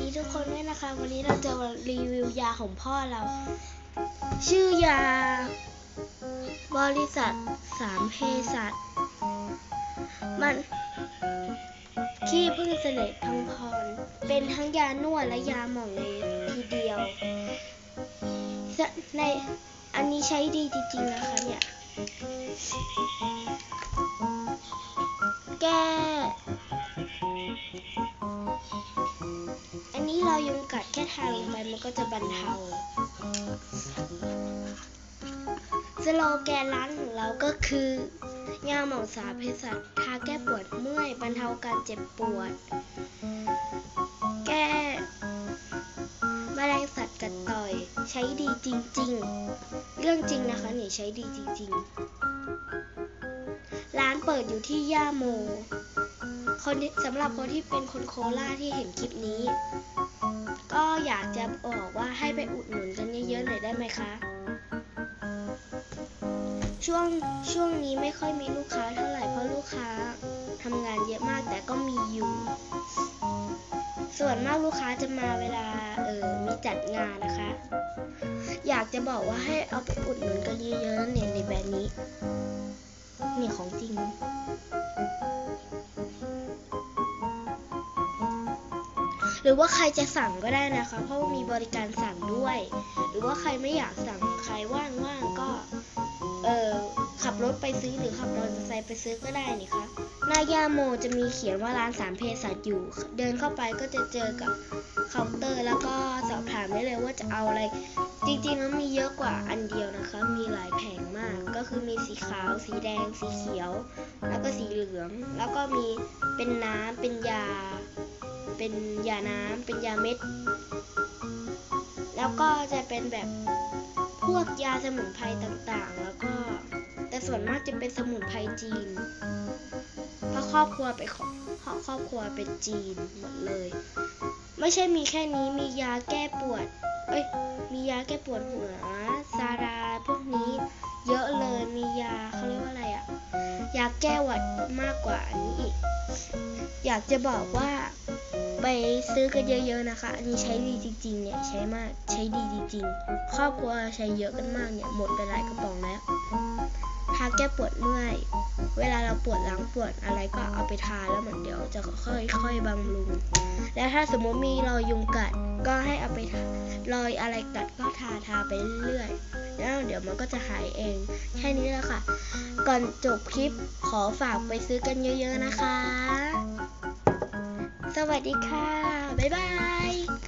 ดีทุกคนด้วยนะคะ วันนี้เราจะมารีวิวยาของพ่อเรา ชื่อยา บริษัทสามเภสัชมันขี้พึ่งเสลดพังพร เป็นทั้งยานวดและยาหม่องในทีเดียว ในอันนี้ใช้ดีจริงๆนะคะเนี่ย อันนี้เรายุงกัดแค่ทาลงไปมันก็จะบรรเทาสโลแกนร้านของเราก็คือยาหมองสาเภสัชทาแก้ปวดเมื่อยบรรเทาการเจ็บปวด แก้แมลงสัตว์กัดต่อยใช้ดีจริง ๆ เรื่องจริงนะคะนี่ใช้ดีจริง ๆ ร้านเปิดอยู่ที่ย่าโมคนสำหรับคนที่เป็นคนโคราชที่เห็นคลิปนี้ ก็อยากจะบอกว่าให้ไปอุดหนุนกันเยอะๆหน่อยได้ไหมคะ ช่วงช่วงนี้ไม่ค่อยมีลูกค้าเท่าไหร่เพราะลูกค้าทำงานเยอะมากแต่ก็มีอยู่ ส่วนมากลูกค้าจะมาเวลาเออมีจัดงานนะคะ อยากจะบอกว่าให้เอาไปอุดหนุนกันเยอะๆเนี่ยในแบบนี้นี่ของจริง หรือว่าใครจะสั่งก็ได้นะคะ เพราะว่ามีบริการสั่งด้วย หรือว่าใครไม่อยากสั่งใครว่างๆก็ เออขับรถไปซื้อหรือขับมอเตอร์ไซค์ไปซื้อก็ได้นี่คะหน้ายาโมจะมีเขียนว่าร้านสามเภสัชอยู่ เดินเข้าไปก็จะเจอกับเคาน์เตอร์แล้วก็สอบถามได้เลยว่าจะเอาอะไร จริงๆแล้วมีเยอะกว่าอันเดียวนะคะ มีหลายแผงมาก ก็คือมีสีขาว สีแดง สีเขียว แล้วก็สีเหลือง แล้วก็มีเป็นน้ำเป็นยา เป็นยาน้ำเป็นยาเม็ด แล้วก็จะเป็นแบบพวกยาสมุนไพรต่างๆ แล้วก็แต่ส่วนมากจะเป็นสมุนไพรจีน เพราะครอบครัวไปของเพราะครอบครัวเป็นจีนหมดเลย ไม่ใช่มีแค่นี้มียาแก้ปวด เอ้ย มียาแก้ปวดหัวซาราพวกนี้ เยอะเลยมียาเขาเรียกว่าอะไรอะยาแก้หวัดมากกว่าอันนี้อีก อยากจะบอกว่า ไปซื้อกันเยอะๆนะคะ อันนี้ใช้ดีจริงๆ เนี่ยใช้มากใช้ดีจริงๆ ครอบครัวใช้เยอะกันมากเนี่ยหมดไปหลายกระป๋องแล้ว ทาแก้ปวดเมื่อย เวลาเราปวดหลังปวดอะไรก็เอาไปทาแล้วมันเดี๋ยวจะค่อยๆบำรุง แล้วถ้าสมมติมีรอยยุงกัดก็ให้เอาไปทารอยอะไรกัดก็ทาทาไปเรื่อยๆ แล้วเดี๋ยวมันก็จะหายเอง แค่นี้แหละค่ะ ก่อนจบคลิปขอฝากไปซื้อกันเยอะๆนะคะ สวัสดีค่ะ บ๊ายบาย